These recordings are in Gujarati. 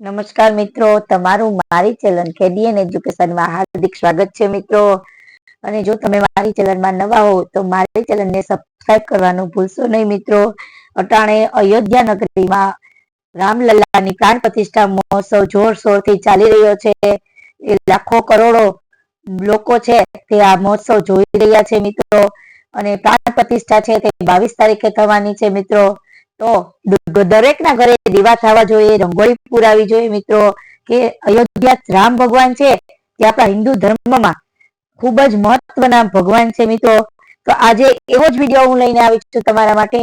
નમસ્કાર મિત્રો, તમારું મારી ચેનલ કેડીએન એજ્યુકેશનમાં હાર્દિક સ્વાગત છે મિત્રો. અને જો તમે મારી ચેનલમાં નવા હો, તો મારી ચેનલને સબસ્ક્રાઇબ કરવાનું ભૂલશો નહીં મિત્રો. અટાણે અયોધ્યા નગરીમાં રામલલ્લાની પ્રાણ પ્રતિષ્ઠા મહોત્સવ જોરશોરથી ચાલી રહ્યો છે. એ લાખો કરોડો લોકો છે તે આ મહોત્સવ જોઈ રહ્યા છે મિત્રો. અને પ્રાણ પ્રતિષ્ઠા છે તે બાવીસ તારીખે થવાની છે મિત્રો. તો દરેકના ઘરે દીવા થવા જોઈએ રંગોળી પુરાવી જોઈએ મિત્રો કે અયોધ્યા રામ ભગવાન છે તે આપણા હિન્દુ ધર્મમાં ખૂબ જ મહત્વના ભગવાન છે મિત્રો તો આજે એવો જ વિડીયો હું લઈને આવી છું તમારા માટે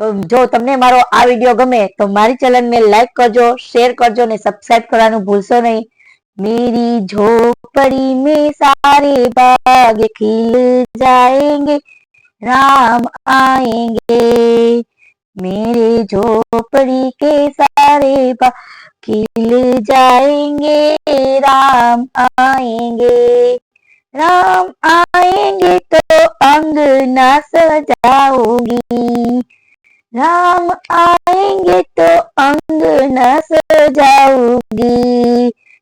તો જો તમને મારો આ વિડીયો ગમે તો મારી ચેનલને લાઈક કરજો શેર કરજો અને સબસ્ક્રાઇબ કરવાનું ભૂલશો નહીં मेरी झोपड़ी में सारे बाग खिल जाएंगे राम आएंगे मेरे झोपड़ी के सारे बाग खिल जाएंगे राम आएंगे राम आएंगे तो अंगना सजाऊंगी राम आएंगे तो अंगना सजाऊंगी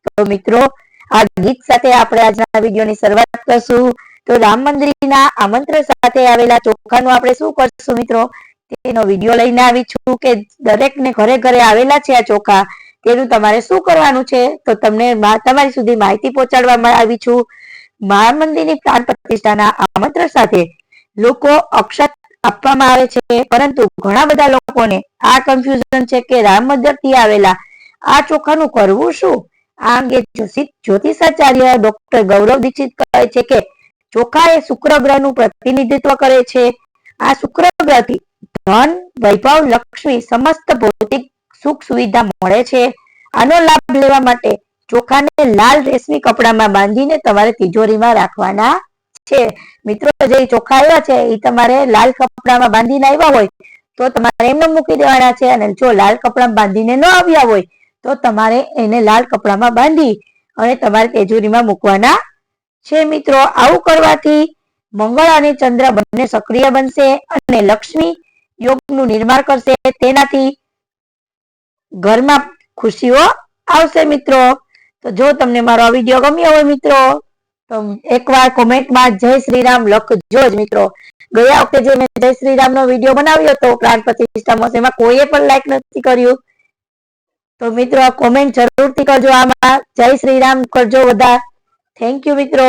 તો મિત્રો આ ગીત સાથે આપણે આજના વિડીયોની શરૂઆત કરશું તો રામ મંદિરના આમંત્રણ સાથે આવેલા ચોખાનું આપણે શું કરશું મિત્રો તેનો વીડિયો લઈને આવી છું કે દરેકને ઘરે ઘરે આવેલા છે આ ચોખા, તેનું તમારે શું કરવાનું છે? તો તમને તમારી સુધી માહિતી પહોંચાડવામાં આવી છું. મહા મંદિરની પ્રાણ પ્રતિષ્ઠાના આમંત્રણ સાથે લોકો અક્ષત આપવામાં આવે છે. પરંતુ ઘણા બધા લોકોને આ કન્ફ્યુઝન છે કે રામ મંદિરથી આવેલા આ ચોખાનું કરવું શું? આ અંગે જ્યોતિષાચાર્ય ડોક્ટર ગૌરવ દીક્ષિત કહે છે કે ચોખા એ શુક્ર ગ્રહનું પ્રતિનિધિત્વ કરે છે. આ શુક્ર ગ્રહથી ધન, વૈભવ, લક્ષ્મી સમસ્ત ભૌતિક સુખ સુવિધા મળે છે. આનો લાભ લેવા માટે ચોખાને લાલ રેશમી કપડામાં બાંધીને તમારે તિજોરીમાં રાખવાના છે. મિત્રો, જે ચોખા આવ્યા છે એ તમારે લાલ કપડામાં બાંધીને આવ્યા હોય, તો તમારે એમને મૂકી દેવાના છે. અને જો લાલ કપડામાં બાંધીને ન આવ્યા હોય, તો તમારે એને લાલ કપડામાં બાંધી અને તમારે તેજુરીમાં મૂકવાના છે. મિત્રો, આવું કરવાથી મંગળ અને ચંદ્ર બંને સક્રિય બનશે અને લક્ષ્મી યોગનું નિર્માણ કરશે. તેનાથી ઘરમાં ખુશીઓ આવશે મિત્રો. તો જો તમને મારો આ વીડિયો ગમ્યો હોય મિત્રો, તો એકવાર કોમેન્ટમાં જય શ્રીરામ લખજો જ મિત્રો. ગયા વખતે જે મેં જય શ્રીરામ નો વીડિયો બનાવ્યો હતો, પ્રાણ પ્રતિષ્ઠા એમાં કોઈએ પણ લાઈક નથી કર્યું. તો મિત્રો કોમેન્ટ જરૂરથી કરજો. આમાં જય શ્રી રામ કરજો બધા. થેન્ક યુ મિત્રો.